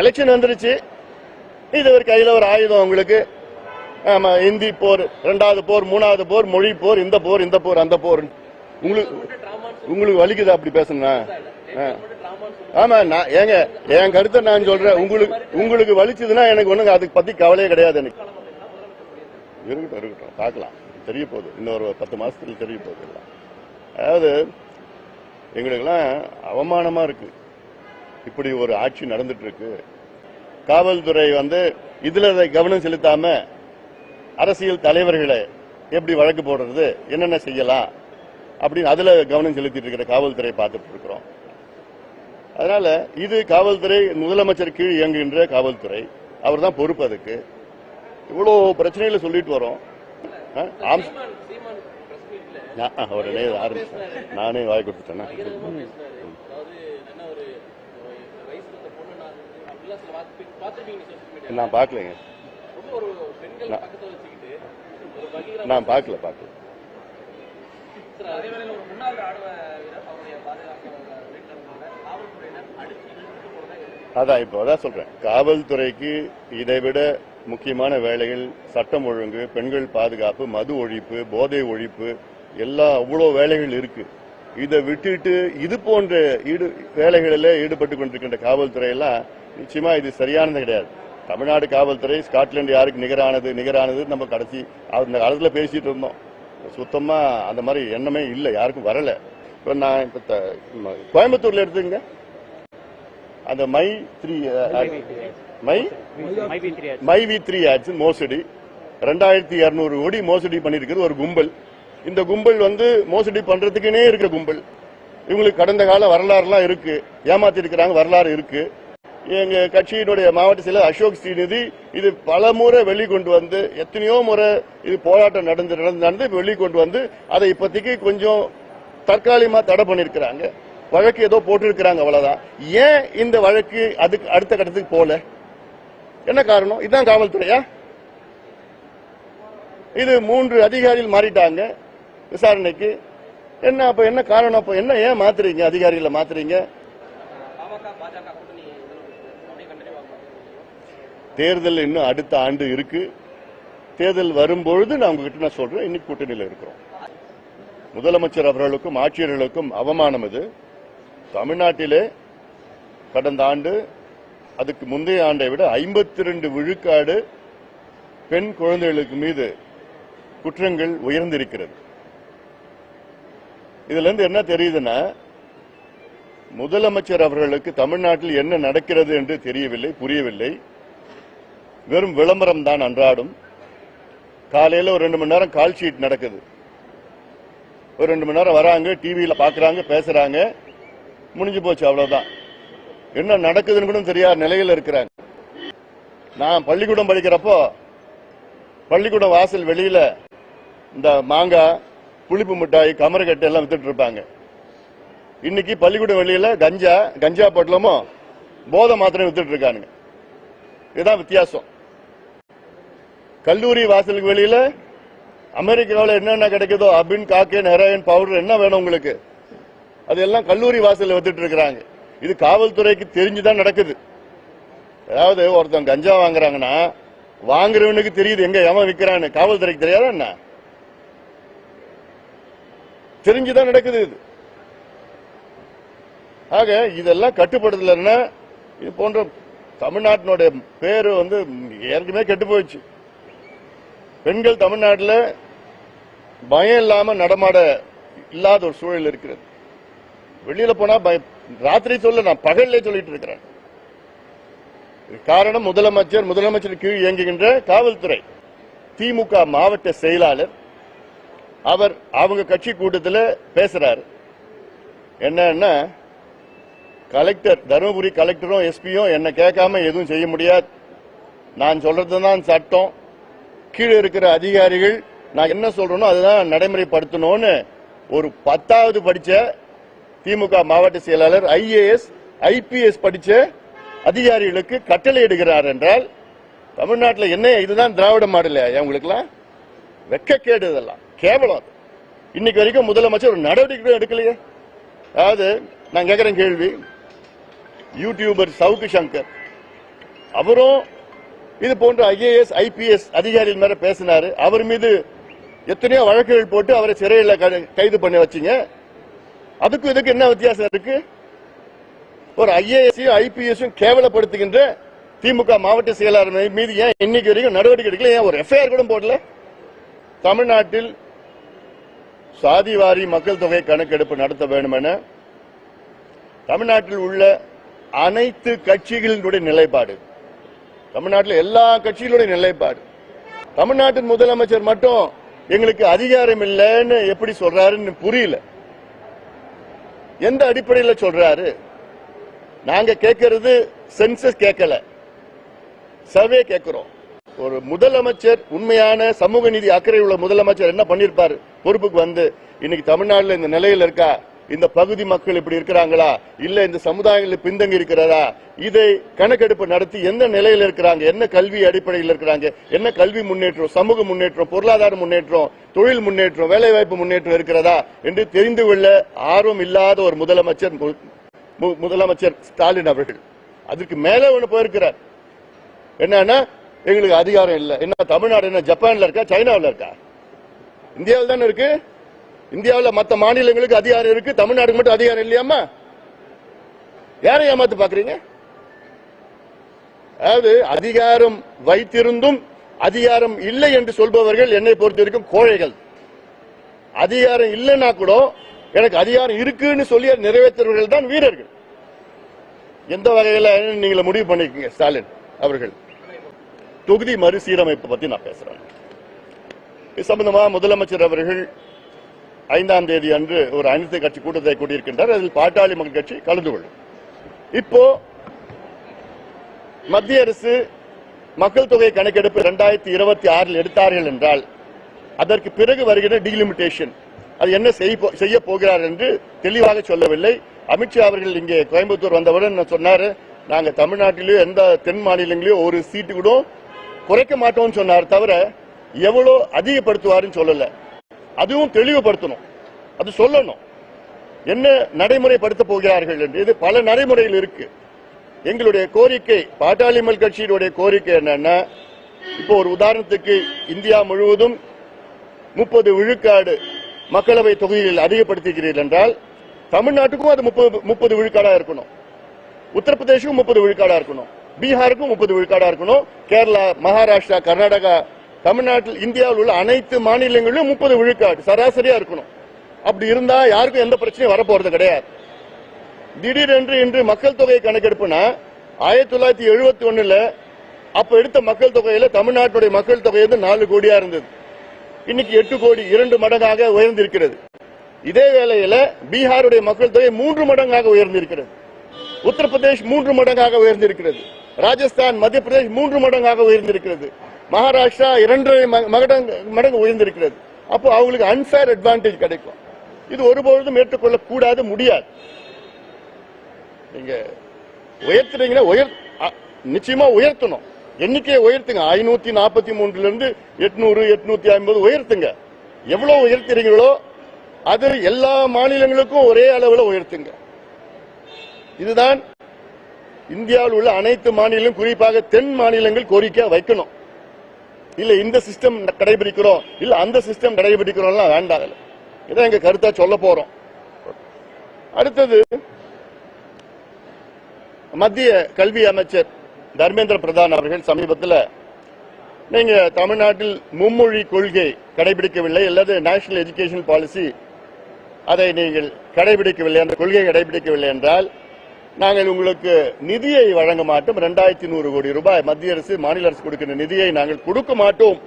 Election வந்துருச்சு. இது ஒரு கையில் ஒரு ஆயுதம் உங்களுக்கு. ஆமாம் இந்தி போர் ரெண்டாவது போர் மூணாவது போர் மொழி போர் இந்த போர் இந்த போர் அந்த போர். உங்களுக்கு உங்களுக்கு வலிக்குதா அப்படி பேசணும்னா? ஆமா நான் ஏங்க என் கருத்தை நான் சொல்றேன். உங்களுக்கு உங்களுக்கு வலிச்சதுன்னா எனக்கு ஒண்ணுங்க அதுக்கு பத்தி கவலையே கிடையாது எனக்கு. இருக்கட்டும் இருக்கட்டும் பார்க்கலாம். தெரிய போகுது. இன்னொரு பத்து மாசத்துல தெரிய போகுது. அதாவது எங்களுக்கெல்லாம் அவமானமா இருக்கு. இப்படி ஒரு ஆட்சி நடந்துட்டு இருக்கு காவல்துறை வந்து இதுல கவனம் செலுத்தாம அரசியல் தலைவர்களை எப்படி வழக்கு போடுறது என்னென்ன செய்யலாம் அப்படின்னு அதுல கவனம் செலுத்திட்டு இருக்கிற காவல்துறை பார்த்துட்டு இருக்கிறோம் அதனால இது காவல்துறை முதலமைச்சர் கீழ் இயங்குகின்ற காவல்துறை. அவர் தான் பொறுப்பு அதுக்கு. இவ்வளவு பிரச்சனைகளை சொல்லிட்டு வரோம். ஆ, ஆம். உடனே ஆரம்பிச்சேன் நானே வாய் கொடுத்துட்டேன்னா நான் பார்க்கலைங்க. நான் பார்க்கல பார்க்கல. அதான் இப்போ அதான் சொல்றேன். காவல்துறைக்கு இதைவிட முக்கியமான வேலைகள் சட்டம் ஒழுங்கு பெண்கள் பாதுகாப்பு மது ஒழிப்பு போதை ஒழிப்பு எல்லா அவ்வளோ வேலைகள் இருக்கு. இதை விட்டுட்டு இது போன்ற ஈடு வேலைகளில் ஈடுபட்டு கொண்டிருக்கின்ற காவல்துறை எல்லாம் நிச்சயமா இது சரியானது கிடையாது. தமிழ்நாடு காவல்துறை ஸ்காட்லாந்து யாருக்கு நிகரானது நிகரானது நம்ம கடைசி அந்த காலத்துல பேசிட்டு இருந்தோம். சுத்தமா அந்த மாதிரி எண்ணமே இல்லை யாருக்கும் வரல. இப்போ நான் இப்போ கோயம்புத்தூர்ல எடுத்துங்க அந்த my three my? My V three ads மோசடி. ரெண்டாயிரத்தி இருநூறு கோடி மோசடி பண்ணிருக்கிறது ஒரு கும்பல். இந்த கும்பல் வந்து மோசடி பண்றதுக்குனே இருக்கிற கும்பல். இவங்களுக்கு கடந்த கால வரலாறுலாம் இருக்கு. ஏமாத்தி இருக்கிறாங்க வரலாறு இருக்கு. எங்க கட்சியினுடைய மாவட்ட செயலர் அசோக் ஸ்ரீநிதி இது பல முறை வெளிக்கொண்டு வந்து எத்தனையோ முறை இது போராட்டம் நடந்து நடந்து நடந்து வெளிக்கொண்டு வந்து அதை இப்போதைக்கு கொஞ்சம் தற்காலிகமா தடை பண்ணிருக்கிறாங்க வழக்கு ஏதோ போட்டிருக்கிறாங்க அவ்வளவுதான். ஏன் இந்த வழக்கு அதுக்கு அடுத்த கட்டத்துக்கு போல? என்ன காரணம்? இதுதான் காவல்துறையா? இது மூன்று அதிகாரிகள் மாறிட்டாங்க. விசாரணைக்கு. என்ன அப்ப என்ன காரணம்? அப்ப என்ன ஏன் மாத்துறீங்க? அதிகாரிகளை மாத்துறீங்க? தேர்தல் இன்னும் அடுத்த ஆண்டு இருக்கு. தேர்தல் வரும்பொழுது நான் உங்ககிட்ட நான் சொல்றேன். இன்னைக்கு கூட்டணியில் இருக்கிறோம். முதலமைச்சர் அவர்களுக்கும் ஆட்சியர்களுக்கும் அவமானம் இது தமிழ்நாட்டிலே கடந்த ஆண்டு அதுக்கு முந்தைய ஆண்டை விட ஐம்பத்தி ரெண்டு விழுக்காடு பெண் குழந்தைகளுக்கு மீது குற்றங்கள் உயர்ந்திருக்கிறது. இதுல இருந்து என்ன தெரியுதுன்னா முதலமைச்சர் அவர்களுக்கு தமிழ்நாட்டில் என்ன நடக்கிறது என்று தெரியவில்லை புரியவில்லை. வெறும் விளம்பரம் தான் அன்றாடும். காலையில ஒரு ரெண்டு மணி நேரம் கால் ஷீட் நடக்குது. ஒரு ரெண்டு மணி நேரம் வராங்க டிவியில பாக்குறாங்க பேசுறாங்க. முடிஞ்சு போச்சு அவ்வளவுதான். என்ன நடக்குதுன்னு கூட தெரியாத நிலையில இருக்கிறாங்க. நான் பள்ளிக்கூடம் படிக்கிறப்போ பள்ளிக்கூடம் வாசல் வெளியில இந்த மாங்காய் புளிப்பு மிட்டாய் கமரக்கட்டை எல்லாம் வித்துட்டு இருப்பாங்க. இன்னைக்கு பள்ளிக்கூடம் வெளியில கஞ்சா கஞ்சா பொட்டலமும் போதை மாத்திரம் வித்துட்டு இருக்கானுங்க. இதுதான் வித்தியாசம். கல்லூரி வாசலுக்கு வெளியில அமெரிக்காவில் என்னென்ன கிடைக்குதோ அபின் காக்கேன் ஹெராயின் பவுடர் என்ன வேணும் உங்களுக்கு? அதெல்லாம் கல்லூரி வாசலில் வித்துட்டு இருக்கிறாங்க. இது காவல்துறைக்கு தெரிஞ்சுதான் நடக்குது. அதாவது ஒருத்தன் கஞ்சா வாங்குறாங்கன்னா வாங்குறவனுக்கு தெரியுது எங்க எவன் விற்கிறான்னு காவல்துறைக்கு தெரியாதா என்ன? தெரிஞ்சுதான் நடக்குது இது. ஆக இதெல்லாம் கட்டுப்படுத்தலன்னா இது போன்ற தமிழ்நாட்டினுடைய பேரு வந்து ஏற்கனவே கெட்டு போயிடுச்சு. பெண்கள் தமிழ்நாட்டில் பயம் இல்லாம நடமாட இல்லாத ஒரு சூழல் இருக்கிறது. வெளியில போனா ராத்திரி சொல்ல நான் பகல்லே சொல்லிட்டு இருக்கிறேன். காரணம் முதலமைச்சர் முதலமைச்சர் கீழ் இயங்குகின்ற காவல்துறை. திமுக மாவட்ட செயலாளர் அவர் அவங்க கட்சி கூட்டத்தில் பேசுறாரு. என்னன்னா கலெக்டர் தருமபுரி கலெக்டரும் எஸ்பியும் என்ன கேட்காம எதுவும் செய்ய முடியாது. நான் சொல்றதுதான் சட்டம். கீழே இருக்கிற அதிகாரிகள் நான் என்ன சொல்றேனோ அதுதான் நடைமுறைப்படுத்தணும்னு ஒரு பத்தாவது படிச்ச திமுக மாவட்ட செயலாளர் ஐஏஎஸ் ஐபிஎஸ் படிச்ச அதிகாரிகளுக்கு கட்டளை எடுக்கிறார் என்றால் தமிழ்நாட்டில் என்ன இதுதான் திராவிட மாடல் உங்களுக்குலாம் வெக்கக்கேடு இதெல்லாம். கேவலம் அது. இன்னைக்கு வரைக்கும் முதலமைச்சர் ஒரு நடவடிக்கை எடுக்கலையே. அதாவது நான் கேட்குறேன் கேள்வி. யூடியூபர் சவுக்கு சங்கர். அவரும் இது போன்ற ஐஏஎஸ் ஐபிஎஸ் அதிகாரிகள் மேல பேசினாரு. அவர் மீது எத்தனையோ வழக்குகள் போட்டு அவரை சிறையில் க- கைது பண்ணி வச்சீங்க. அதுக்கும் இதுக்கு என்ன வித்தியாசம் இருக்கு? ஒரு ஐஏஎஸ் ஐபிஎஸ் கேவலப்படுத்துகின்ற திமுக மாவட்ட செயலாளர் மீது ஏன் இன்னைக்கு வரைக்கும் நடவடிக்கை எடுக்கல? ஏன் ஒரு எஃப்ஐஆர் கூட போடல? தமிழ்நாட்டில் சாதிவாரி மக்கள் தொகை கணக்கெடுப்பு நடத்த வேண்டும் என தமிழ்நாட்டில் உள்ள அனைத்து கட்சிகளினுடைய நிலைப்பாடு. தமிழ்நாட்டில் எல்லா கட்சிகளுடைய நிலைப்பாடு. தமிழ்நாட்டின் முதலமைச்சர் மட்டும் எங்களுக்கு அதிகாரம் இல்லைன்னு எப்படி சொல்றாருன்னு புரியல. எந்த அடிப்படையில் சொல்றாரு? நாங்க கேட்கறது சென்சஸ் கேட்கல. சர்வே கேட்கிறோம். ஒரு முதலமைச்சர் உண்மையான சமூக நீதி அக்கறை உள்ள முதலமைச்சர் என்ன பண்ணிருப்பாரு? பொறுப்புக்கு வந்து இன்னைக்கு தமிழ்நாட்டில் இந்த நிலையில் இருக்கா? இந்த பகுதி மக்கள் இப்படி இருக்கிறாங்களா? இல்ல இந்த சமுதாயங்கள் பின்தங்கி இருக்கிறதா? இதை கணக்கெடுப்பு நடத்தி எந்த நிலையில இருக்கிறாங்க? என்ன கல்வி அடிப்படையில் இருக்கிறாங்க? என்ன கல்வி முன்னேற்றம்? சமூக முன்னேற்றம் பொருளாதார முன்னேற்றம் தொழில் முன்னேற்றம் வேலைவாய்ப்பு முன்னேற்றம் இருக்கிறதா? என்று தெரிந்து கொள்ள ஆர்வம் இல்லாத ஒரு முதலமைச்சர் முதலமைச்சர் ஸ்டாலின் அவர்கள். அதுக்கு மேல ஒண்ணு போயிருக்கிறார். என்னன்னா எங்களுக்கு அதிகாரம் இல்லை. என்ன தமிழ்நாடு என்ன ஜப்பான்ல இருக்கா சைனாவில் இருக்கா? இந்தியாவில் தானே இருக்கு? இந்தியாவில் மத்த மாநிலங்களுக்கு அதிகாரம் இருக்கு தமிழ்நாடுக்கு மட்டும் அதிகாரம் இல்லையாமா யாரை ஏமாத்து பாக்குறீங்க அதாவது அதிகாரம் வைத்திருந்தும் அதிகாரம் இல்லை என்று சொல்பவர்கள் என்னை பொறுத்த வரைக்கும் கோழைகள். அதிகாரம் இல்லைன்னா கூட எனக்கு அதிகாரம் இருக்குன்னு சொல்லி அதை தான் வீரர்கள். எந்த வகையில நீங்க முடிவு பண்ணிக்கீங்க ஸ்டாலின் அவர்கள். தொகுதி மறுசீரமைப்பு பத்தி நான் பேசுறேன். இது சம்பந்தமா முதலமைச்சர் அவர்கள் ஐந்தாம் தேதி அன்று ஒரு அனைத்து கட்சி கூட்டத்தை கூட்டியிருக்கின்றார் அதில் பாட்டாளி மக்கள் கட்சி கலந்து கொள்ளும். இப்போ மத்திய அரசு மக்கள் தொகை கணக்கெடுப்பு இரண்டாயிரத்தி இருபத்தி ஆறில் எடுத்தார்கள் என்றால் அதற்கு பிறகு வருகிற டிலிமிட்டேஷன் அது என்ன செய்ய போ- போகிறார் என்று தெளிவாக சொல்லவில்லை. அமித்ஷா அவர்கள் இங்கே கோயம்புத்தூர் வந்தவுடன் சொன்னார் நாங்கள் தமிழ்நாட்டிலேயோ எந்த தென் மாநிலங்களிலோ ஒரு சீட்டு கூட குறைக்க மாட்டோம்னு சொன்னார் தவிர எவ்வளோ அதிகப்படுத்துவாருன்னு சொல்லலை. அதுவும் தெளிவுபடுத்தணும். அது சொல்லணும். என்ன நடைமுறைப்படுத்த போகிறார்கள் என்று. இது பல நடைமுறையில் இருக்கு. எங்களுடைய கோரிக்கை பாட்டாளி கட்சியினுடைய கோரிக்கை என்னன்னா இப்போ ஒரு உதாரணத்துக்கு இந்தியா முழுவதும் முப்பது விழுக்காடு மக்களவை தொகுதியில் அதிகப்படுத்திக்கிறீர்கள் என்றால் தமிழ்நாட்டுக்கும் அது முப்பது முப்பது விழுக்காடா இருக்கணும். உத்தரப்பிரதேசுக்கும் முப்பது விழுக்காடா இருக்கணும். பீகாருக்கும் முப்பது விழுக்காடா இருக்கணும். கேரளா மகாராஷ்டிரா கர்நாடகா தமிழ்நாட்டில் இந்தியாவில் உள்ள அனைத்து மாநிலங்களிலும் முப்பது விழுக்காடு சராசரியா இருக்கணும். அப்படி இருந்தா யாருக்கும் எந்த பிரச்சனையும் வரப்போறது கிடையாது. திடீரென்று இன்று மக்கள் தொகை கணக்கெடுப்புனா ஆயிரத்தி தொள்ளாயிரத்தி எழுபத்தி ஒண்ணுல அப்ப எடுத்த மக்கள் தொகையில தமிழ்நாட்டுடைய மக்கள் தொகை வந்து நாலு கோடியா இருந்தது. இன்னைக்கு எட்டு கோடி இரண்டு மடங்காக உயர்ந்திருக்கிறது. இதே வேளையில பீகாருடைய மக்கள் தொகை மூன்று மடங்காக உயர்ந்திருக்கிறது. உத்தரப்பிரதேஷ் மூன்று மடங்காக உயர்ந்திருக்கிறது. ராஜஸ்தான் மத்திய பிரதேஷ் மூன்று மடங்காக உயர்ந்திருக்கிறது. மகாராஷ்டிரா இரண்டரை மடங்கு மடங்கு உயர்ந்திருக்கிறது. அப்போ அவங்களுக்கு அன்பேர் அட்வான்டேஜ் கிடைக்கும். இது ஒருபொழுதும் ஏற்றுக்கொள்ள கூடாது முடியாது. நீங்க உயர்த்துறீங்கன்னா உயர் நிச்சயமா உயர்த்தணும். எண்ணிக்கையை உயர்த்துங்க. ஐநூத்தி நாற்பத்தி மூன்றுல இருந்து எட்நூறு எட்நூத்தி ஐம்பது உயர்த்துங்க. எவ்வளவு உயர்த்துறீங்களோ அது எல்லா மாநிலங்களுக்கும் ஒரே அளவுல உயர்த்துங்க. இதுதான் இந்தியாவில் உள்ள அனைத்து மாநிலங்களும் குறிப்பாக தென் மாநிலங்கள் கோரிக்கை வைக்கணும். இல்ல இந்த சிஸ்டம் கடைபிடிக்கிறோம். இல்ல அந்த சிஸ்டம் கடைபிடிக்கிறோம்லாம் வேண்டாம் இதான் எங்க கருத்தா சொல்ல போறோம். அடுத்தது மத்திய கல்வி அமைச்சர் தர்மேந்திர பிரதான் அவர்கள் சமீபத்தில் நீங்க தமிழ்நாட்டில் மும்மொழி கொள்கை கடைபிடிக்கவில்லை அல்லது நேஷனல் எஜுகேஷன் பாலிசி அதை நீங்கள் கடைபிடிக்கவில்லை அந்த கொள்கையை கடைபிடிக்கவில்லை என்றால் நாங்கள் உங்களுக்கு நிதியை வழங்க மாட்டோம். இரண்டாயிரத்தி நூறு கோடி ரூபாய் மத்திய அரசு மாநில அரசு கொடுக்கின்ற நிதியை நாங்கள் கொடுக்க மாட்டோம்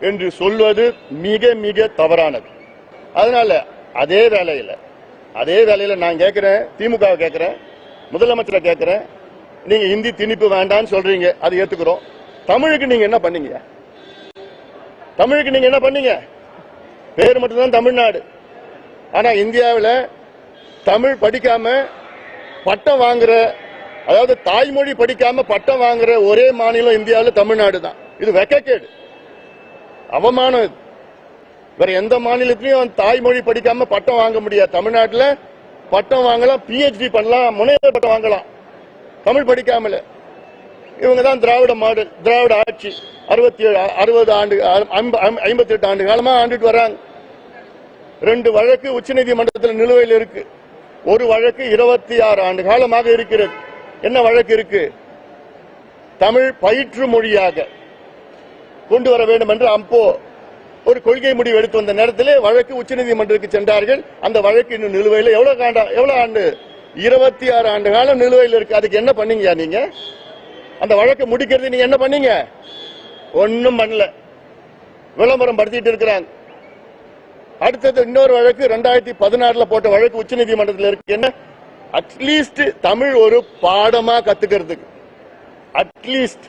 என்று சொல்வது மிக மிக தவறானது. அதனால அதே வேலையில அதே வேலையில நான் கேட்கிறேன் திமுக கேட்கிறேன் முதலமைச்சரை கேட்கிறேன் நீங்க ஹிந்தி திணிப்பு வேண்டாம்னு சொல்றீங்க அது ஏத்துக்கிறோம். தமிழுக்கு நீங்க என்ன பண்ணீங்க? தமிழுக்கு நீங்க என்ன பண்ணீங்க? பேர் மட்டும்தான் தமிழ்நாடு. ஆனா இந்தியாவில் தமிழ் படிக்காம பட்டம் வாங்குற அதாவது தாய்மொழி படிக்காம பட்டம் வாங்குற ஒரே மாநிலம் இந்தியாவில் தமிழ்நாடு தான். இது வெக்கக்கேடு. அவமானம் இது. வேற எந்த மாநிலத்திலையும் தாய்மொழி படிக்காம பட்டம் வாங்க முடியாது. தமிழ்நாட்டில் பட்டம் வாங்கலாம் பிஹெச்டி பண்ணலாம் முனைவர் பட்டம் வாங்கலாம். தமிழ் படிக்காமல. இவங்க தான் திராவிட மாடல் திராவிட ஆட்சி. அறுபத்தி ஏழு அறுபது ஆண்டு ஐம்பத்தி எட்டு ஆண்டு காலமா ஆண்டுட்டு வராங்க ரெண்டு வழக்கு உச்சநீதிமன்றத்தில் நிலுவையில் இருக்கு. ஒரு வழக்கு இருபத்தி ஆறு ஆண்டு காலமாக இருக்கிறது. என்ன வழக்கு இருக்கு? தமிழ் பயிற்று மொழியாக கொண்டு வர வேண்டும் என்று அப்போ ஒரு கொள்கை முடிவு எடுத்து வந்த நேரத்திலே வழக்கு உச்சநீதிமன்றத்துக்கு சென்றார்கள். அந்த வழக்கு இன்னும் நிலுவையில் எவ்வளவு காண்டா எவ்வளவு ஆண்டு? இருபத்தி ஆறு ஆண்டு காலம் நிலுவையில் இருக்கு. அதுக்கு என்ன பண்ணீங்க நீங்க? அந்த வழக்கு முடிக்கிறது நீங்க என்ன பண்ணீங்க? ஒன்னும் பண்ணல. விளம்பரம் படுத்திட்டு இருக்கிறாங்க. அடுத்தது இன்னொரு வழக்கு ரெண்டாயிரத்தி பதினாறுல போட்ட வழக்கு உச்சநீதிமன்றத்தில் இருக்கு. என்ன? அட்லீஸ்ட் தமிழ் ஒரு பாடமா கத்துக்கிறதுக்கு. அட்லீஸ்ட்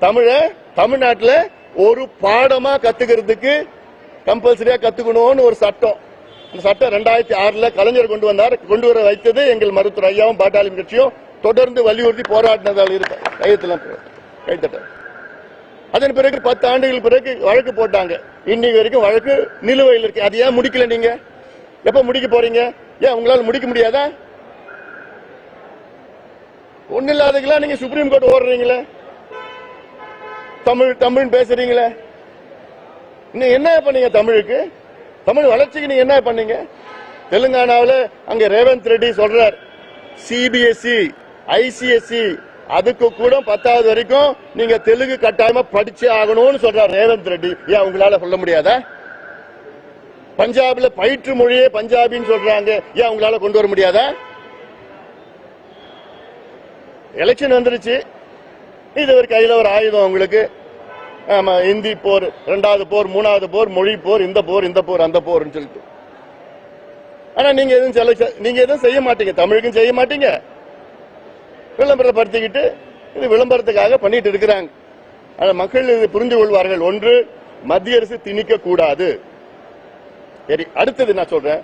தமிழ தமிழ்நாட்டில் ஒரு பாடமா கத்துக்கிறதுக்கு கம்பல்சரியா கத்துக்கணும்னு ஒரு சட்டம். அந்த சட்டம் ரெண்டாயிரத்தி ஆறுல கலைஞர் கொண்டு வந்தார். கொண்டு வர வைத்தது எங்கள் மருத்துவர் ஐயாவும் பாட்டாளி கட்சியும். தொடர்ந்து வலியுறுத்தி போராடினதால் இருக்க. கையத்தில் கைத்தட்ட அதன் பிறகு பத்து ஆண்டுகள் பிறகு வழக்கு போட்டாங்க. இன்னைக்கு வரைக்கும் வழக்கு நிலுவையில் இருக்கு. அது ஏன் முடிக்கல நீங்க? எப்ப முடிக்க போறீங்க? ஏன் உங்களால் முடிக்க முடியாதா? ஒண்ணு இல்லாதீங்களா நீங்க சுப்ரீம் கோர்ட் ஓடுறீங்களே. தமிழ் தமிழ் பேசுறீங்களே. இன்னும் என்ன பண்ணீங்க தமிழுக்கு? தமிழ் வளர்ச்சிக்கு நீங்க என்ன பண்ணீங்க? தெலுங்கானாவில் அங்க ரேவந்த் ரெட்டி சொல்றார். சிபிஎஸ்இ ஐசிஎஸ்இ அதுக்கு கூட பத்தாவது வரைக்கும் நீங்க தெலுங்கு கட்டாயமா படிச்சே ஆகணும்னு சொல்றார் ரேவந்த் ரெட்டி. ஏன் உங்களால சொல்ல முடியாதா? பஞ்சாப்ல பயிற்று மொழியே பஞ்சாபின்னு சொல்றாங்க. ஏன் உங்களால கொண்டு வர முடியாதா? எலெக்ஷன் வந்துருச்சு. இது ஒரு கையில ஒரு ஆயுதம் உங்களுக்கு. ஆமா இந்தி போர் ரெண்டாவது போர் மூணாவது போர் மொழி போர் இந்த போர் இந்த போர் அந்த போர்னு சொல்லிட்டு. ஆனா நீங்க எதுவும் நீங்க எதுவும் செய்ய மாட்டீங்க. தமிழுக்கும் செய்ய மாட்டீங்க. விளம்பரப்படுத்திக்கிட்டு இது விளம்பரத்துக்காக பண்ணிட்டு இருக்கிறாங்க. ஆனால் மக்கள் இது புரிந்து கொள்வார்கள். ஒன்று மத்திய அரசு திணிக்க கூடாது. சரி அடுத்தது நான் சொல்றேன்.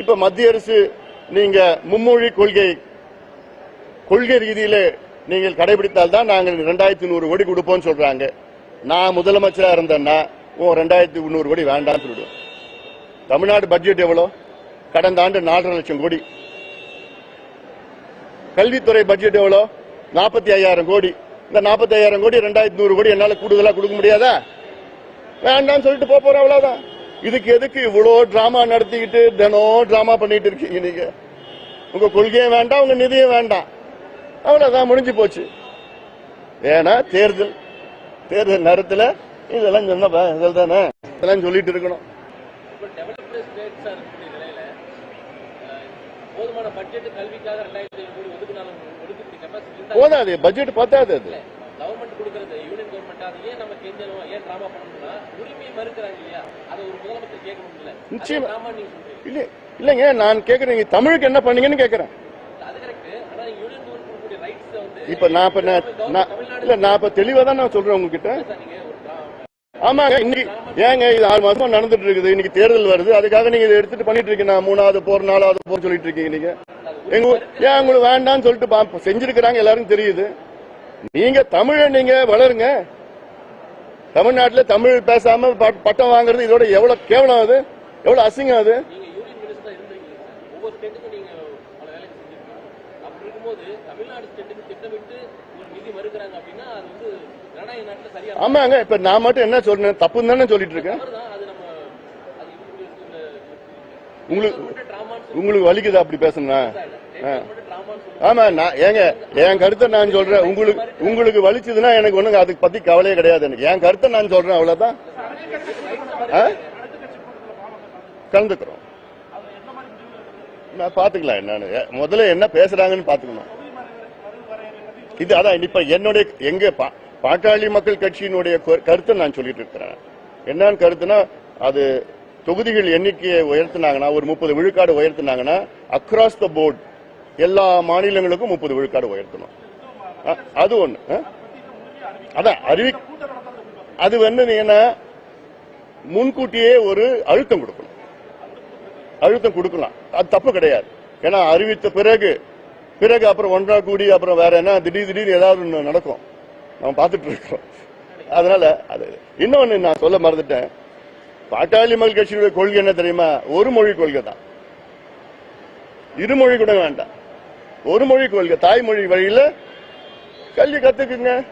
இப்ப மத்திய அரசு நீங்க மும்மொழி கொள்கை கொள்கை ரீதியில நீங்கள் கடைபிடித்தால் தான் நாங்கள் ரெண்டாயிரத்தி நூறு கோடி கொடுப்போம்னு சொல்றாங்க. நான் முதலமைச்சரா இருந்தேன்னா ஓ ரெண்டாயிரத்தி முந்நூறு கோடி வேண்டாம்னு சொல்லிடுவோம் தமிழ்நாடு பட்ஜெட் எவ்வளவு கடந்த ஆண்டு நாலரை லட்சம் கோடி. கல்வித்துறை பட்ஜெட் எவ்வளவு நாற்பத்தி ஐயாயிரம் கோடி. இந்த நாற்பத்தி ஐயாயிரம் கோடி ரெண்டாயிரத்தி நூறு கோடி என்னால கூடுதலா கொடுக்க முடியாதா? வேண்டாம்னு சொல்லிட்டு போப் போறோம் அவ்வளவுதான். இதுக்கு எதுக்கு இவ்வளோ டிராமா நடத்திக்கிட்டு தினம் டிராமா பண்ணிட்டு இருக்கீங்க நீங்க? உங்க கொள்கையும் வேண்டாம் உங்க நிதியும் வேண்டாம். அவ்வளவுதான் முடிஞ்சு போச்சு. ஏன்னா தேர்தல். தேர்தல் நேரத்தில் இதெல்லாம் சொன்னப்ப இதில் தானே இதெல்லாம் சொல்லிட்டு இருக்கணும். போதுமான பட்ஜெட் கல்விக்காக ரெண்டாயிரத்தி ஐநூறு ஒதுக்குனாலும் ஒதுக்கக்கூடிய கெப்பாசிட்டி போதாது பட்ஜெட் பத்தாது அது கவர்மெண்ட் கொடுக்கறது யூனியன் கவர்மெண்ட் அதை ஏன் நம்ம கெஞ்சணும் ஏன் டிராமா பண்ணணும்னா உரிமையை மறுக்கிறாங்க இல்லையா? அதை ஒரு முதலமைச்சர் கேட்கணும் இல்ல நிச்சயமா. இல்ல இல்லைங்க நான் கேக்குறேன் நீங்க தமிழுக்கு என்ன பண்ணீங்கன்னு கேக்குறேன் அது கரெக்ட் ஆனா நீங்க யூனியன் கவர்மெண்ட் கொடுக்கக்கூடிய ரைட்ஸ் வந்து இப்ப நான் இப்ப நான்- இல்ல நான் இப்ப தெளிவா தான் நான் சொல்றேன் உங்ககிட்ட சார் நீங்க ஒரு drama- ஆமாங்க இன்னைக்கு ஏங்க இது ஆறு மாசமா நடந்துட்டு இருக்குது. இன்னைக்கு தேர்தல் வருது. அதுக்காக நீங்க இதை எடுத்துட்டு பண்ணிட்டு இருக்கீங்க. நான் மூணாவது போர் நாலாவது போர் சொல்லிட்டு இருக்கீங்க நீங்க எங்க ஏன் உங்களுக்கு வேண்டாம்னு சொல்லிட்டு பா- செஞ்சிருக்கிறாங்க எல்லாருக்கும் தெரியுது. நீங்க தமிழை நீங்க வளருங்க. தமிழ்நாட்டுல தமிழ் பேசாம ப- பட்டம் வாங்குறது இதோட எவ்வளவு கேவலம் அது? எவ்வளவு அசிங்கம் அது? ஆமாங்க இப்ப நான் மட்டும் என்ன சொல்றேன் தப்புன்னு தானே சொல்லிட்டு இருக்கேன். உங்களுக்கு உங்களுக்கு வலிக்குதா அப்படி பேசணும்னா? ஆமா நான் ஏங்க என் கருத்தை நான் சொல்றேன். உங்களுக்கு உங்களுக்கு வலிச்சதுன்னா எனக்கு ஒண்ணுங்க அதுக்கு பத்தி கவலையே கிடையாது எனக்கு. என் கருத்தை நான் சொல்றேன் அவ்வளவுதான்? கலந்துக்கிறோம். நான் பாத்துக்கலாம் என்னன்னு முதல்ல என்ன பேசுறாங்கன்னு பாத்துக்கணும். இது அதான் இப்ப என்னுடைய எங்க பா- பாட்டாளி மக்கள் கட்சியினுடைய கருத்தை நான் சொல்லிட்டு இருக்கிறேன். என்னன்னு கருத்துனா அது தொகுதிகள் எண்ணிக்கையை உயர்த்தினாங்கன்னா ஒரு முப்பது விழுக்காடு உயர்த்தினாங்கன்னா அக்ராஸ் த போர்டு எல்லா மாநிலங்களுக்கும் முப்பது விழுக்காடு உயர்த்தணும். அது ஒண்ணு. அதான் அறிவி அது வந்து நீ என்ன முன்கூட்டியே ஒரு அழுத்தம் கொடுக்கணும். அழுத்தம் கொடுக்கலாம். அது தப்பு கிடையாது. ஏன்னா அறிவித்த பிறகு பிறகு அப்புறம் ஒன்றா கூடி அப்புறம் வேற என்ன திடீர் திடீர் ஏதாவது ஒண்ணு நடக்கும். நம்ம பார்த்துட்டு இருக்கிறோம். அதனால அது இன்னொன்னு நான் சொல்ல மறந்துட்டேன். பாட்டாளி மக்கள் கட்சியுடைய கொள்கை என்ன தெரியுமா? ஒரு மொழி கொள்கை தான். இருமொழி கூட வேண்டாம். ஒரு மொழி கொள்கை. தாய்மொழி வழியில கல்வி கத்துக்குங்க.